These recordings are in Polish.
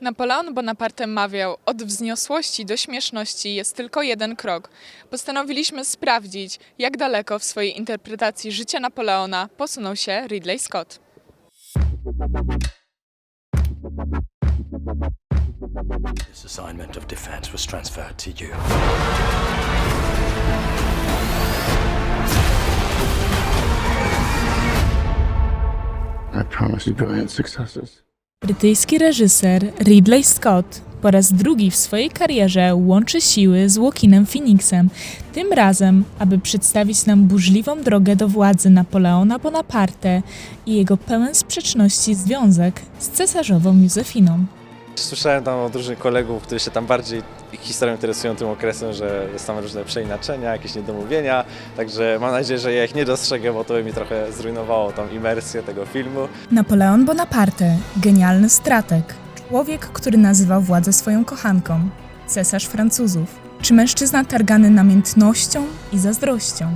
Napoleon Bonaparte mawiał: Od wzniosłości do śmieszności jest tylko jeden krok. Postanowiliśmy sprawdzić, jak daleko w swojej interpretacji życia Napoleona posunął się Ridley Scott. This assignment of defense was transferred to you. I promise you brilliant successes. Brytyjski reżyser Ridley Scott po raz drugi w swojej karierze łączy siły z Joaquinem Phoenixem, tym razem, aby przedstawić nam burzliwą drogę do władzy Napoleona Bonaparte i jego pełen sprzeczności związek z cesarzową Józefiną. Słyszałem tam od różnych kolegów, którzy się tam bardziej historią interesują tym okresem, że jest tam różne przeinaczenia, jakieś niedomówienia, także mam nadzieję, że ja ich nie dostrzegę, bo to by mi trochę zrujnowało tą imersję tego filmu. Napoleon Bonaparte, genialny strateg, człowiek, który nazywał władzę swoją kochanką, cesarz Francuzów, czy mężczyzna targany namiętnością i zazdrością.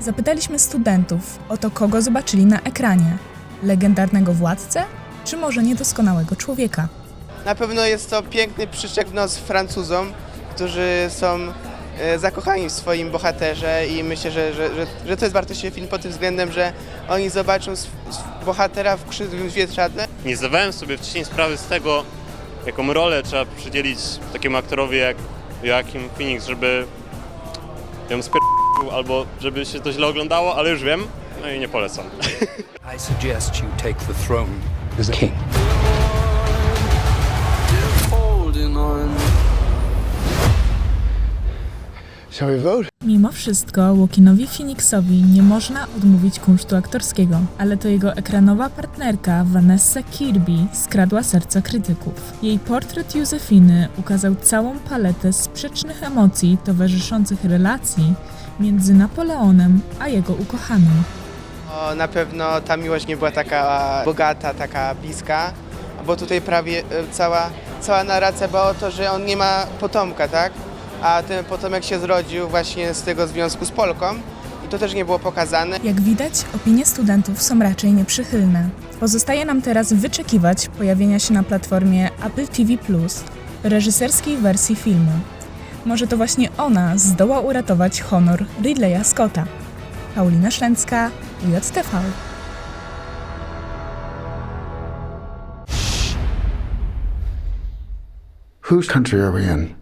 Zapytaliśmy studentów o to, kogo zobaczyli na ekranie: legendarnego władcę, czy może niedoskonałego człowieka. Na pewno jest to piękny przyczek w nos Francuzom, którzy są e, zakochani w swoim bohaterze i myślę, że, że, że, że to jest wartościowy film pod tym względem, że oni zobaczą sw- sw- bohatera w krzywym zwierzadle Nie zdawałem sobie wcześniej sprawy z tego, jaką rolę trzeba przydzielić takiemu aktorowi jak Joachim Phoenix, żeby ją spierdolił albo żeby się to źle oglądało, ale już wiem, no i nie polecam. I suggest you take the throne. As a king. Shall we vote? Mimo wszystko Joaquinowi Phoenixowi nie można odmówić kunsztu aktorskiego, ale to jego ekranowa partnerka Vanessa Kirby skradła serca krytyków. Jej portret Józefiny ukazał całą paletę sprzecznych emocji towarzyszących relacji między Napoleonem a jego ukochaną. to na pewno ta miłość nie była taka bogata, taka bliska, bo tutaj prawie e, cała, cała narracja była o to, że on nie ma potomka, tak? A ten potomek się zrodził właśnie z tego związku z Polką i to też nie było pokazane. Jak widać, opinie studentów są raczej nieprzychylne. Pozostaje nam teraz wyczekiwać pojawienia się na platformie Apple TV Plus reżyserskiej wersji filmu. Może to właśnie ona zdoła uratować honor Ridleya Scotta. Paulina Szlęcka, JTV. Whose country are we in?